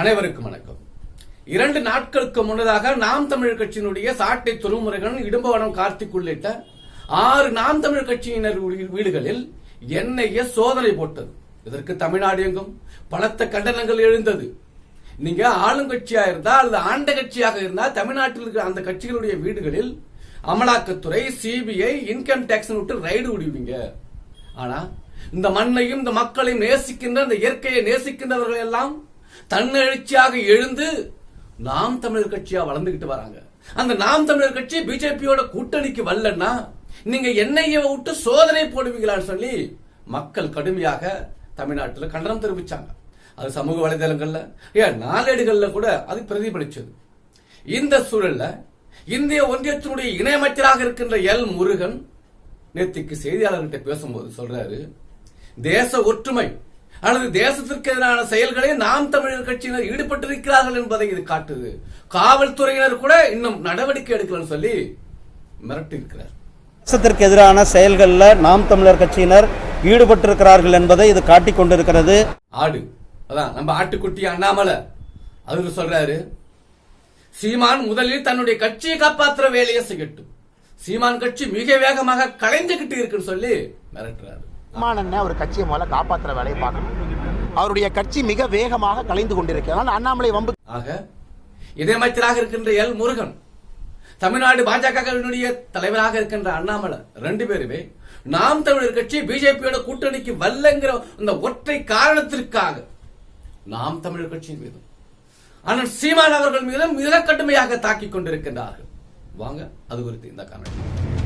அனைவருக்கும் வணக்கம். இரண்டு நாட்களுக்கு முன்னதாக நாம் தமிழர் கட்சியினுடைய சாட்டை துருமுருகன் இடும்பவனம் கார்த்திக் உள்ளிட்ட ஆறு நாம் தமிழர் கட்சியினர் வீடுகளில் என்ஐஏ சோதனை போட்டது. இதற்கு தமிழ்நாடு எங்கும் பலத்த கண்டனங்கள் எழுந்தது. நீங்க ஆளுங்கட்சியா இருந்தா அல்லது ஆண்ட கட்சியாக இருந்தா தமிழ்நாட்டில் இருக்கிற அந்த கட்சிகளுடைய வீடுகளில் அமலாக்கத்துறை சிபிஐ இன்கம் டாக்ஸ் விட்டு ரைடு விடுவீங்க ஆனா இந்த மண்ணையும் இந்த மக்களையும் நேசிக்கின்ற இந்த இயற்கையை நேசிக்கின்றவர்கள் எல்லாம் தன்னெழுச்சியாக எழுந்து நாம் தமிழர் கட்சியா வளர்ந்துகிட்டு வராங்க. அந்த நாம் தமிழர் கட்சி பிஜேபியோட கூட்டணிக்கு வரலன்னா நீங்க என்ஐஏ விட்டு சோதனை போடுவீங்களான்னு சொல்லி மக்கள் கடுமையாக தமிழ்நாட்டில் கண்டனம் தெரிவிச்சாங்க. அது சமூக வலைதளங்கள்ல ஏன் நாளேடுகள்ல கூட அது பிரதிபலிச்சது. இந்த சூழல்ல இந்திய ஒன்றியத்தினுடைய இணையமைச்சராக இருக்கின்ற எல் முருகன் நேத்திக்கு செய்தியாளர்கிட்ட பேசும்போது சொல்றாரு தேச ஒற்றுமை அல்லது தேசத்திற்கு எதிரான செயல்களை நாம் தமிழர் கட்சியினர் ஈடுபட்டிருக்கிறார்கள் என்பதை இது காட்டுது. காவல்துறையினர் கூட இன்னும் நடவடிக்கை எடுக்கலன்னு சொல்லி மிரட்டி இருக்கிறார் தேசத்திற்கு எதிரான செயல்களில் நாம் தமிழர் கட்சியினர் ஈடுபட்டிருக்கிறார்கள் என்பதை இது காட்டிக் கொண்டிருக்கிறது. ஆடு. அதான் நம்ம ஆட்டுக்குட்டி அண்ணாமலை. அவரு சொல்றாரு சீமான் முதலில் தன்னுடைய கட்சியை காப்பாற்றுற வேலையை செய்யட்டும். சீமான் கட்சி மிக வேகமாக கலைஞ்சுகிட்டு இருக்குன்னு சொல்லி மிரட்டுறாரு. அண்ணன் அவர் கட்சியை முதல்ல காப்பாற்றுற வேலையை பார்க்கணும். அவருடைய கட்சி மிக வேகமாக கலைந்து கொண்டிருக்கிறார் அண்ணாமலை வம்பு ஆக இணையமைச்சராக இருக்கின்ற எல். முருகன் தமிழ்நாடு பாஜகவினுடைய தலைவராக இருக்கின்ற அண்ணாமலை ரெண்டு பேருமே நாம் தமிழர் கட்சி பிஜேபியோட கூட்டணிக்கு வல்லங்கிற அந்த ஒற்றை காரணத்திற்காக நாம் தமிழர் கட்சியின் மீதும் ஆனால் சீமான் அவர்கள் மீதும் மிக கடுமையாக தாக்கிக் கொண்டிருக்கின்றார்கள். வாங்க அது குறித்து இந்த காரணம்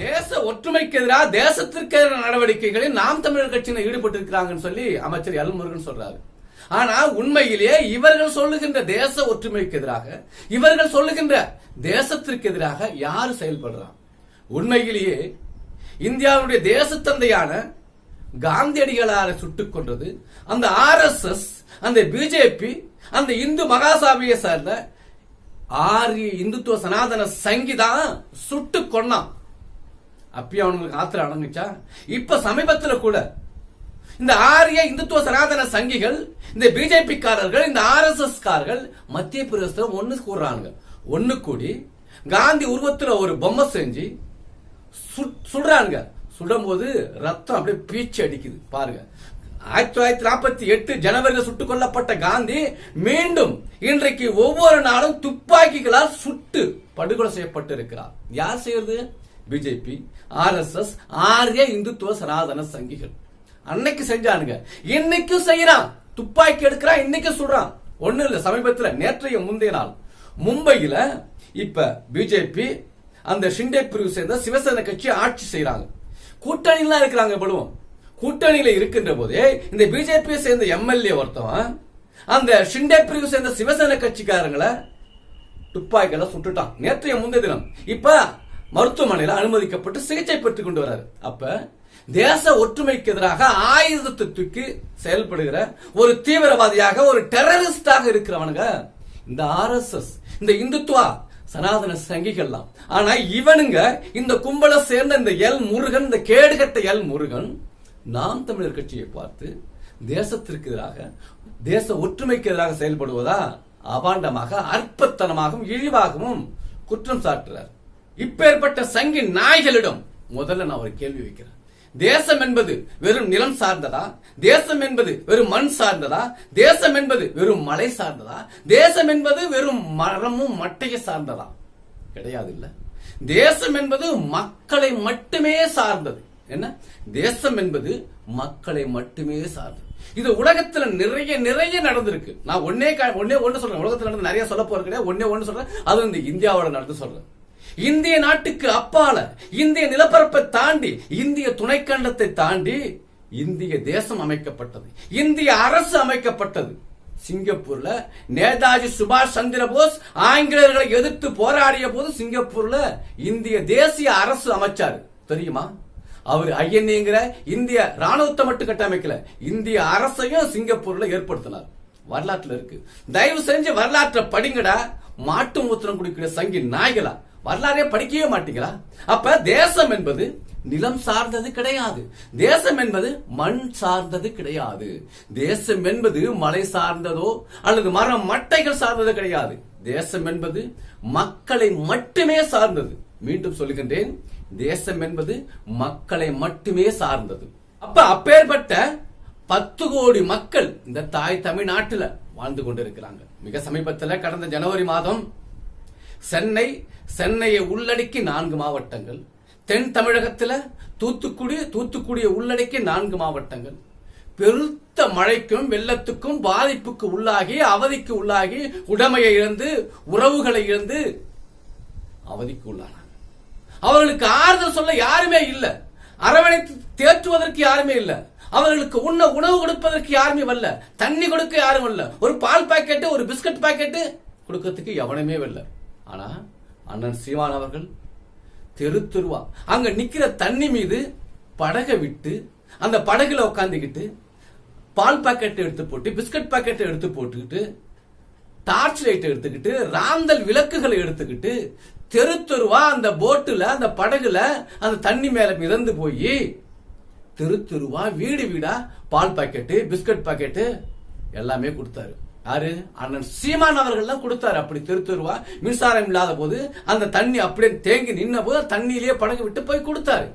தேச ஒற்றுமைக்கு எதிராக தேசத்திற்கு எதிரான நடவடிக்கைகளில் நாம் தமிழர் கட்சியினர் ஈடுபட்டிருக்கிறாங்கன்னு சொல்லி அமைச்சர் எல் முருகன் சொல்றாரு. ஆனா உண்மையிலேயே இவர்கள் சொல்லுகின்ற தேச ஒற்றுமைக்கு எதிராக இவர்கள் சொல்லுகின்ற தேசத்திற்கு எதிராக யார் செயல்படுறான் உண்மையிலேயே இந்தியாவுடைய தேசத்தந்தையான காந்தியடிகளால் சுட்டுக் கொன்றது அந்த ஆர்எஸ்எஸ் அந்த பிஜேபி அந்த இந்து மகாசாபியை சார்ந்த ஆரிய இந்துத்துவ சனாதன சங்கிதான் சுட்டு கொன்னான். அப்பயும் அவனுங்களுக்கு ஆத்திரம் அடங்குச்சா? இப்ப சமீபத்துல கூட இந்த ஆரிய இந்துத்துவ சனாதன சங்கிகள் இந்த பிஜேபி காரர்கள் இந்த ஆர்எஸ்எஸ் காரர்கள் மத்திய பிரதேசத்தில் ஒன்று கூடுறாங்க ஒன்று கூடி காந்தி உருவத்துல ஒரு பொம்மை செஞ்சு சு- சுடுறானுங்க. சுடும்போது ரத்தம் அப்படியே பீச்சு அடிக்குது. பாருங்க. ஆயிரத்தி தொள்ளாயிரத்தி நாற்பத்தி எட்டு ஜனவரியில் சுட்டுக் கொல்லப்பட்ட காந்தி மீண்டும் இன்றைக்கு ஒவ்வொரு நாளும் துப்பாக்கிகளால் சுட்டு படுகொலை செய்யப்பட்டு இருக்கிறார் யார் செய்யறது? பிஜேபி ஆர்எஸ்எஸ் ஆரிய இந்துத்துவ சனாதன சங்கிகள். அன்னைக்கு செஞ்சானுங்க. இன்னைக்கும் செய்யறான். துப்பாக்கி எடுக்கிறான் இன்னைக்கு சுடுறான் ஒண்ணு இல்ல சமீபத்தில் நேற்றைய முந்தைய நாள். மும்பையில இப்ப பிஜேபி அந்த ஷிண்டே பிரிவு சேர்ந்த சிவசேனை கட்சி ஆட்சி செய்யறாங்க கூட்டணிலாம் இருக்கிறாங்க படுவோம் கூட்டணியில இருக்கின்ற போதே இந்த பிஜேபியை சேர்ந்த எம்எல்ஏ ஒருத்தவன் அந்த ஷிண்டே பிரிவு சேர்ந்த சிவசேனை கட்சிக்காரங்களை துப்பாக்கிகளை சுட்டுட்டான். நேற்றைய முந்தைய தினம். இப்ப மருத்துவமனையில் அனுமதிக்கப்பட்டு சிகிச்சை பெற்றுக் கொண்டு வராரு. அப்ப தேச ஒற்றுமைக்கு எதிராக ஆயுதத்தை தூக்கி செயல்படுகிற ஒரு தீவிரவாதியாக ஒரு டெரரிஸ்டாக இருக்கிறவனுங்க இந்த ஆர்எஸ்எஸ் இந்த இந்துத்துவா சனாதன சங்கிகள்லாம். ஆனா இவனுங்க இந்த கும்பலை சேர்ந்த இந்த எல் முருகன் இந்த கேடுகட்ட எல் முருகன் நாம் தமிழர் கட்சியை பார்த்து தேசத்திற்கு எதிராக தேச ஒற்றுமைக்கு எதிராக செயல்படுவதா அபாண்டமாக அற்பத்தனமாகவும் இழிவாகவும் குற்றம் சாட்டுறார். இப்பேற்பட்ட சங்கி நாய்களிடம் முதல்ல நான் ஒரு கேள்வி வைக்கிறேன். தேசம் என்பது வெறும் நிலம் சார்ந்ததா? தேசம் என்பது வெறும் மண் சார்ந்ததா? தேசம் என்பது வெறும் மலை சார்ந்ததா? தேசம் என்பது வெறும் மரமும் மட்டையை சார்ந்ததா? கிடையாது இல்ல தேசம் என்பது மக்களை மட்டுமே சார்ந்தது. என்ன? தேசம் என்பது மக்களை மட்டுமே சார்ந்தது. இது உலகத்துல நிறைய நிறைய நடந்திருக்கு. நான் ஒன்னே கா- ஒன்னே ஒண்ணு சொல்றேன். உலகத்துல நடந்து நிறைய சொல்ல போறது கிடையாது. ஒன்னே ஒண்ணு சொல்றேன். அது இந்த இந்தியாவோட நடந்து சொல்றேன். இந்திய நாட்டுக்கு அப்பால இந்திய நிலப்பரப்பை தாண்டி இந்திய துணைக்கண்டத்தை தாண்டி இந்திய தேசம் அமைக்கப்பட்டது. இந்திய அரசு அமைக்கப்பட்டது. சிங்கப்பூர்ல நேதாஜி சுபாஷ் சந்திர போஸ் ஆங்கிலேயர்களை எதிர்த்து போராடிய போது சிங்கப்பூர்ல இந்திய தேசிய அரசு அமைச்சாரு. தெரியுமா? அவர் ஐஎன்ஏங்கிற இந்திய ராணுவத்தை மட்டும் கட்டமைக்கல. இந்திய அரசையும் சிங்கப்பூர்ல ஏற்படுத்தினார். வரலாற்றுல இருக்கு. தயவு செஞ்சு வரலாற்றை படிங்கடா. மாட்டு மூத்திரம் குடிக்கிற சங்கி நாய்களா? வரலாறே படிக்கவே மாட்டீங்களா? அப்ப தேசம் என்பது நிலம் சார்ந்தது கிடையாது. தேசம் என்பது மண் சார்ந்தது கிடையாது. தேசம் என்பது மலை சார்ந்ததோ அல்லது மரம் மட்டைகள் சார்ந்தது கிடையாது. தேசம் என்பது மக்களை மட்டுமே சார்ந்தது. மீண்டும் சொல்லுகின்றேன் தேசம் என்பது மக்களை மட்டுமே சார்ந்தது. அப்ப அப்பேற்பட்ட பத்து கோடி மக்கள் இந்த தாய் தமிழ்நாட்டில் வாழ்ந்து கொண்டிருக்கிறாங்க. மிக சமீபத்தில் கடந்த ஜனவரி மாதம் சென்னை சென்னையை உள்ளடக்கி நான்கு மாவட்டங்கள். தென் தமிழகத்தில் தூத்துக்குடி தூத்துக்குடியை உள்ளடக்கி நான்கு மாவட்டங்கள். பெருத்த மழைக்கும் வெள்ளத்துக்கும் பாதிப்புக்கு உள்ளாகி அவதிக்கு உள்ளாகி உடைமையை இழந்து உறவுகளை இழந்து அவதிக்கு உள்ளானாங்க. அவர்களுக்கு ஆறுதல் சொல்ல யாருமே இல்லை. அரவணைத்து தேற்றுவதற்கு யாருமே இல்லை. அவர்களுக்கு உண்ண உணவு கொடுப்பதற்கு யாருமே வரல. தண்ணி கொடுக்க யாரும் இல்லை ஒரு பால் பாக்கெட்டு ஒரு பிஸ்கட் பாக்கெட்டு கொடுக்கறதுக்கு எவனுமே வரல. ஆனா அண்ணன் சீமான் அவர்கள் தெரு தெருவா அங்க நிக்கிற தண்ணி மீது படகை விட்டு அந்த படகுல உட்காந்துக்கிட்டு பால் பாக்கெட்டை எடுத்து போட்டு பிஸ்கட் பாக்கெட்டை எடுத்து போட்டுக்கிட்டு டார்ச் லைட்டை எடுத்துக்கிட்டு ராந்தல் விளக்குகளை எடுத்துக்கிட்டு தெரு தெருவா அந்த போட்டுல அந்த படகுல அந்த தண்ணி மேல மிதந்து போய் தெரு தெருவா வீடு வீடா பால் பாக்கெட்டு பிஸ்கட் பாக்கெட்டு எல்லாமே கொடுத்தாரு. யாரு? அண்ணன் சீமான் அவர்கள் தான் கொடுத்தாரு. அப்படி திருத்தருவா மின்சாரம் இல்லாத போது அந்த தண்ணி அப்படியே தேங்கி நின்ன போது தண்ணியிலேயே படகு விட்டு போய் கொடுத்தாரு.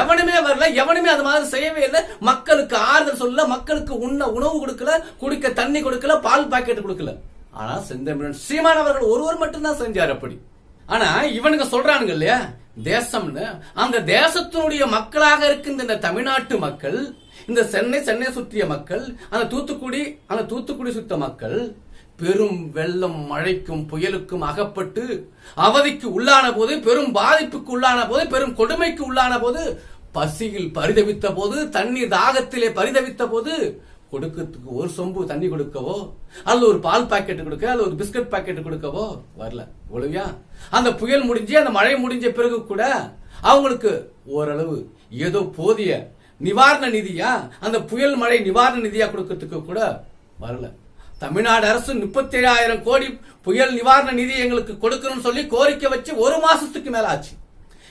எவனுமே வரல எவனுமே அது மாதிரி செய்யவே இல்லை. மக்களுக்கு ஆறுதல் சொல்ல மக்களுக்கு உண்ண உணவு கொடுக்கல குடிக்க தண்ணி கொடுக்கல பால் பாக்கெட் கொடுக்கல. ஆனா செந்தமிழன் சீமான் அவர்கள் ஒருவர் மட்டும்தான் செஞ்சார் அப்படி. ஆனா இவனுங்க சொல்றானுங்க இல்லையா? தேசம்னு. அந்த தேசத்தினுடைய மக்களாக இருக்கின்ற இந்த தமிழ்நாட்டு மக்கள் இந்த சென்னை சென்னை சுற்றிய மக்கள் அந்த தூத்துக்குடி அந்த தூத்துக்குடி சுத்த மக்கள் பெரும் வெள்ளம் மழைக்கும் புயலுக்கும் அகப்பட்டு அவதிக்கு உள்ளான போது பெரும் பாதிப்புக்கு உள்ளான போது பெரும் கொடுமைக்கு உள்ளான போது பசியில் பரிதவித்த போது தண்ணீர் தாகத்திலே பரிதவித்த போது கொடுக்கறதுக்கு ஒரு சொம்பு தண்ணி கொடுக்கவோ அல்லது ஒரு பால் பாக்கெட் கொடுக்க அல்லது ஒரு பிஸ்கட் பாக்கெட் கொடுக்கவோ வரல. ஒழுங்கா? அந்த புயல் முடிஞ்சு அந்த மழை முடிஞ்ச பிறகு கூட அவங்களுக்கு ஓரளவு ஏதோ போதிய நிவாரண நிதியா? அந்த புயல் மழை நிவாரண நிதியா கொடுக்கறதுக்கு கூட வரல. தமிழ்நாடு அரசு முப்பத்தி ஏழாயிரம் கோடி புயல் நிவாரண நிதி எங்களுக்கு கொடுக்கணும்னு சொல்லி கோரிக்கை வச்சு ஒரு மாசத்துக்கு மேல ஆச்சு.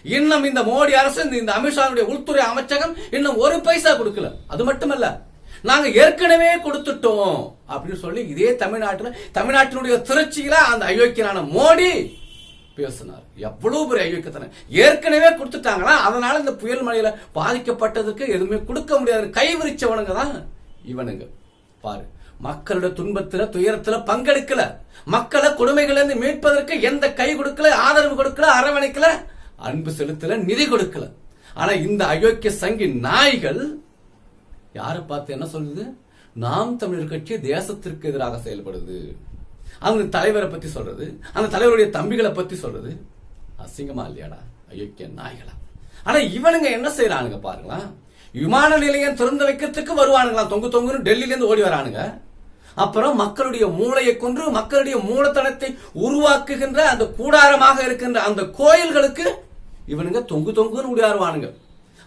இன்னும் இந்த மோடி அரசு இந்த- அமித்ஷாவுடைய உள்துறை அமைச்சகம் இன்னும் ஒரு பைசா கொடுக்கல. அது மட்டுமல்ல நாங்க ஏற்கனவே கொடுத்துட்டோம் அப்படின்னு சொல்லி இதே தமிழ்நாட்டில் தமிழ்நாட்டினுடைய திருச்சியில அந்த அயோக்கியனான மோடி பேசினார். எவ்வளவு பெரிய அயோக்கியத்தனம் ஏற்கனவே கொடுத்துட்டாங்களா? அதனால இந்த புயல் மழையில பாதிக்கப்பட்டதுக்கு எதுவுமே கொடுக்க முடியாது. கைவிரிச்சவனுங்க தான் இவனுங்க. பாரு மக்களோட துன்பத்துல துயரத்துல பங்கெடுக்கல. மக்களை கொடுமைகள் இருந்து மீட்பதற்கு எந்த கை கொடுக்கல ஆதரவு கொடுக்கல அரவணைக்கல அன்பு செலுத்தல நிதி கொடுக்கல. ஆனா இந்த அயோக்கிய சங்கி நாய்கள் யாரை பார்த்து என்ன சொல்லுது? நாம் தமிழர் கட்சி தேசத்திற்கு எதிராக செயல்படுது. அவங்க தலைவரை பத்தி சொல்றது அந்த தலைவருடைய தம்பிகளை பத்தி சொல்றது. அசிங்கமா இல்லையாடா? அயோக்கிய நாய்களா? ஆனா இவனுங்க என்ன செய்யறானுங்க பாருங்களா? விமான நிலையம் திறந்து வைக்கிறதுக்கு வருவானுங்களாம் தொங்கு தொங்குன்னு டெல்லியில இருந்து ஓடி வரானுங்க. அப்புறம் மக்களுடைய மூளையை கொன்று மக்களுடைய மூலத்தனத்தை உருவாக்குகின்ற அந்த கூடாரமாக இருக்கின்ற அந்த கோயில்களுக்கு இவனுங்க தொங்கு தொங்குன்னு ஓடியாருவானுங்க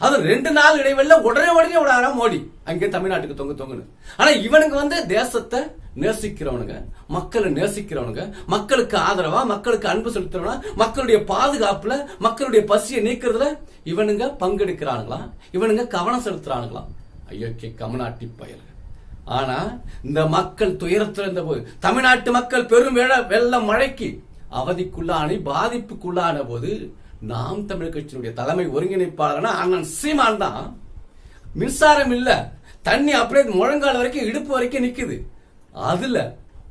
அது ரெண்டு நாள் இடைவெளியில உடனே உடனே விடாரா மோடி. அங்கே தமிழ்நாட்டுக்கு தொங்கு தொங்குன்னு. ஆனா இவனுங்க வந்து தேசத்தை நேசிக்கிறவனுங்க மக்களை நேசிக்கிறவனுங்க மக்களுக்கு ஆதரவா மக்களுக்கு அன்பு செலுத்துறவனா மக்களுடைய பாதுகாப்புல மக்களுடைய பசியை நீக்கிறதுல இவனுங்க பங்கெடுக்கிறானுங்களாம் இவனுங்க கவனம் செலுத்துறானுங்களாம் ஐயோக்கிய கமநாட்டி பயல். ஆனா இந்த மக்கள் துயரத்தில் இருந்த போது தமிழ்நாட்டு மக்கள் பெரும் வெள்ள- வெள்ள மழைக்கு அவதிக்குள்ளான பாதிப்புக்குள்ளான போது நாம் தமிழ் கட்சியினுடைய தலைமை ஒருங்கிணைப்பாளர்னா அண்ணன் சீமான் தான். மின்சாரம் இல்ல. தண்ணி அப்படியே முழங்கால் வரைக்கும் இடுப்பு வரைக்கும் நிக்குது. அதுல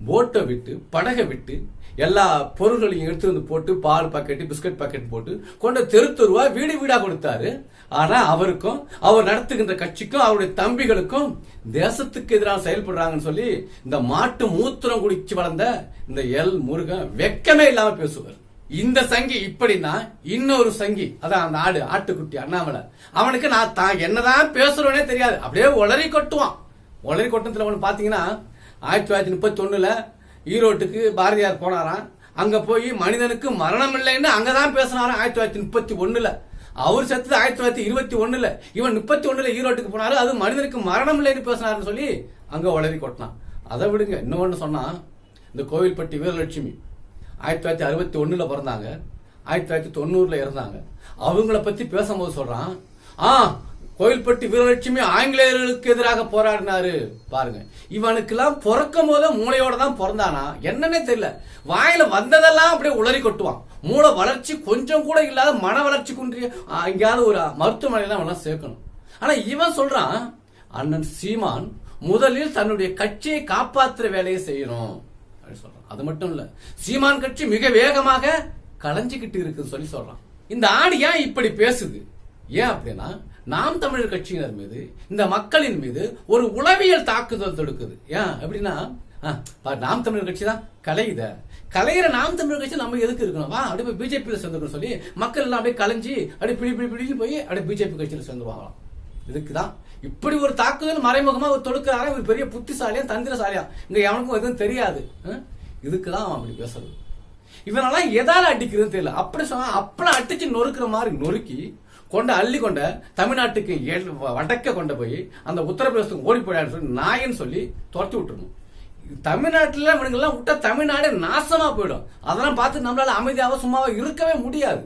போட்டை விட்டு படகை விட்டு எல்லா பொருள்களையும் எடுத்து வந்து போட்டு பால் பாக்கெட் பிஸ்கட் பாக்கெட் போட்டு கொண்டு தெரு தெருவா வீடு வீடா கொடுத்தாரு. ஆனா அவருக்கும் அவர் நடத்துகின்ற கட்சிக்கும் அவருடைய தம்பிகளுக்கும் தேசத்துக்கு எதிராக செயல்படுறாங்கன்னு சொல்லி இந்த மாட்டு மூத்திரம் குடிச்சு வளர்ந்த இந்த எல் முருகன் வெக்கமே இல்லாம பேசுவார். இந்த சங்கி இப்படின்னா இன்னொரு சங்கி. அதான் அந்த ஆடு ஆட்டுக்குட்டி அண்ணாமலை. அவனுக்கு நான் தான் என்னதான் பேசுறவனே தெரியாது. அப்படியே உளறி கொட்டுவான். உளறி கொட்டத்துல ஒன்று பாத்தீங்கன்னா ஆயிரத்தி தொள்ளாயிரத்தி முப்பத்தி ஒண்ணுல ஈரோட்டுக்கு பாரதியார் போனாராம். அங்க போய் மனிதனுக்கு மரணம் இல்லைன்னு அங்கதான் பேசினாராம் ஆயிரத்தி தொள்ளாயிரத்தி முப்பத்தி ஒண்ணுல அவர் செத்தது ஆயிரத்தி தொள்ளாயிரத்தி இருபத்தி ஒண்ணுல இவன் முப்பத்தி ஒண்ணுல ஈரோட்டுக்கு போனாரு அது மனிதனுக்கு மரணம் இல்லைன்னு பேசினாருன்னு சொல்லி அங்க உளறி கொட்டினான். அதை விடுங்க. இன்னொன்னு சொன்னா இந்த கோவில்பட்டி வீரலட்சுமி ஆயிரத்தி தொள்ளாயிரத்தி அறுபத்தி ஒன்றில் பிறந்தாங்க. ஆயிரத்தி தொள்ளாயிரத்தி தொண்ணூறுல இருந்தாங்க அவங்கள பற்றி பேசும்போது சொல்கிறான் ஆ கோயில்பட்டி வீரலட்சுமி ஆங்கிலேயர்களுக்கு எதிராக போராடினாரு. பாருங்க. இவனுக்கெல்லாம் பிறக்கும் போதே மூளையோட தான் பிறந்தானா? என்னன்னே தெரியல. வாயில வந்ததெல்லாம் அப்படியே உளறி கொட்டுவான். மூளை வளர்ச்சி கொஞ்சம் கூட இல்லாத மன வளர்ச்சி குன்றிய எங்கேயாவது ஒரு மருத்துவமனையில அவன் சேர்க்கணும். ஆனா இவன் சொல்றான் அண்ணன் சீமான் முதலில் தன்னுடைய கட்சியை காப்பாற்றுற வேலையை செய்யணும். அப்படின்னு சொல்றான். அது மட்டும் இல்ல சீமான் கட்சி மிக வேகமாக களைஞ்சிக்கிட்டு இருக்குன்னு சொல்லி சொல்றான். இந்த ஆடு ஏன் இப்படி பேசுது? ஏன் அப்படின்னா நாம் தமிழர் கட்சியினர் மீது இந்த மக்களின் மீது ஒரு உளவியல் தாக்குதல் தொடுக்குது. ஏன் எப்படின்னா ஆ, நாம் தமிழர் கட்சி தான் கலையுத. கலையிற நாம் தமிழர் கட்சி நம்ம எதுக்கு இருக்கணும்? வா அப்படியே போய் பிஜேபியில் சேர்ந்துக்கணும் சொல்லி மக்கள் எல்லாம் அப்படியே கலைஞ்சி அப்படியே பிடி பிடி பிடிச்சு போய் அப்படியே பிஜேபி கட்சியில் சேர்ந்து வாங்கலாம் இதுக்கு இதுக்குதான். இப்படி ஒரு தாக்குதல் மறைமுகமா ஒரு தொடுக்கிறாரா ஒரு பெரிய புத்திசாலியா தந்திரசாலியா. இங்க எவனுக்கும் எதுவும் தெரியாது. இதுக்கு தான் அவன் அப்படி பேசுறது. இவனெல்லாம் எதால அடிக்கிறதுன்னு தெரியல. அப்படி சொன்னா அப்பளம் அடிச்சு நொறுக்கிற மாதிரி நொறுக்கி கொண்ட அள்ளி கொண்ட தமிழ்நாட்டுக்கு வடக்க கொண்டு போய் அந்த உத்தரப்பிரதேசத்துக்கு ஓடி போயிடான்னு சொல்லி நாயன்னு சொல்லி துரத்தி விட்டுருணும் தமிழ்நாட்டில் இவனுங்கெல்லாம் விட்டா தமிழ்நாடே நாசமா போயிடும். அதெல்லாம் பார்த்து நம்மளால அமைதியாக சும்மாவா இருக்கவே முடியாது.